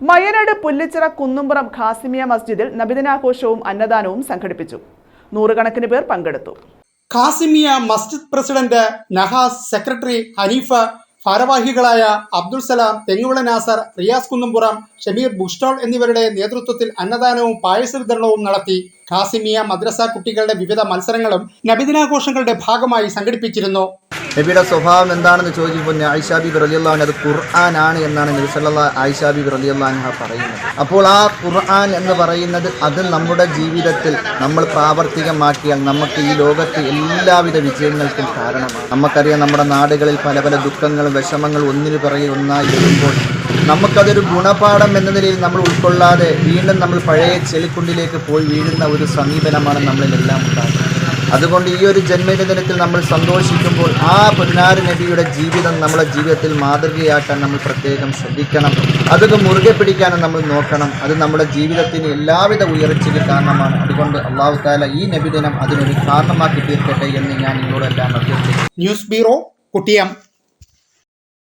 മയ്യനാട് പുല്ലിച്ചിറ കുന്നുംപുറം ഖാസിമിയ മസ്ജിദിൽ നബിദിനാഘോഷവും അന്നദാനവും സംഘടിപ്പിച്ചു. നൂറുകണക്കിന് പേർ പങ്കെടുത്തു. ഖാസിമിയ മസ്ജിദ് പ്രസിഡന്റ് നഹാസ് സെക്രട്ടറി ഹനീഫ ഭാരവാഹികളായ അബ്ദുൾ സലാം തെങ്ങുവിള നാസർ റിയാസ് കുന്നുംപുറം ഷമീർ ബുഷ്ടോൾ എന്നിവരുടെ നേതൃത്വത്തിൽ അന്നദാനവും പായസ വിതരണവും നടത്തി ഖാസിമിയ മദ്രസ കുട്ടികളുടെ വിവിധ മത്സരങ്ങളും നബിദിനാഘോഷങ്ങളുടെ ഭാഗമായി സംഘടിപ്പിച്ചിരുന്നു. നബിയുടെ സ്വഭാവം എന്താണെന്ന് ചോദിച്ചപ്പോൾ ഐഷാബി റലിയല്ലാൻ അത് ഖുർആൻ എന്നാണ് നബി ഐഷാബി റലിയല്ലാൻഹ പറയുന്നത്. അപ്പോൾ ആ ഖുർആൻ എന്ന് പറയുന്നത് അത് നമ്മുടെ ജീവിതത്തിൽ നമ്മൾ പ്രാവർത്തികമാക്കിയാൽ നമുക്ക് ഈ ലോകത്ത് എല്ലാവിധ വിജയങ്ങൾക്കും കാരണമാണ്. നമുക്കറിയാം നമ്മുടെ നാടുകളിൽ പല പല ദുഃഖങ്ങളും വിഷമങ്ങളും ഒന്നിനു പിറകെ ഒന്നായി വരുമ്പോൾ നമുക്കതൊരു ഗുണപാഠം എന്ന നിലയിൽ നമ്മൾ ഉൾക്കൊള്ളാതെ വീണ്ടും നമ്മൾ പഴയ ചെളിക്കുണ്ടിലേക്ക് പോയി വീഴുന്ന ഒരു സമീപനമാണ് നമ്മളിലെല്ലാം ഉണ്ടാകുന്നത്. അതുകൊണ്ട് ഈ ഒരു ജന്മദിനത്തിൽ നമ്മൾ സന്തോഷിക്കുമ്പോൾ ആ പതിനാറ് നബിയുടെ ജീവിതം നമ്മുടെ ജീവിതത്തിൽ മാതൃകയാക്കാൻ നമ്മൾ പ്രത്യേകം ശ്രദ്ധിക്കണം. അതൊക്കെ മുറുകെ പിടിക്കാനും നമ്മൾ നോക്കണം. അത് നമ്മുടെ ജീവിതത്തിന് എല്ലാവിധ ഉയർച്ചയ്ക്ക് കാരണമാണ്. അതുകൊണ്ട് അള്ളാഹു താല ഈ നബിദിനം അതിനൊരു കാരണമാക്കി തീർക്കട്ടെ എന്ന് ഞാൻ നിങ്ങളോടെല്ലാം അഭ്യർത്ഥിക്കുന്നു. News bureau Kuttiyam.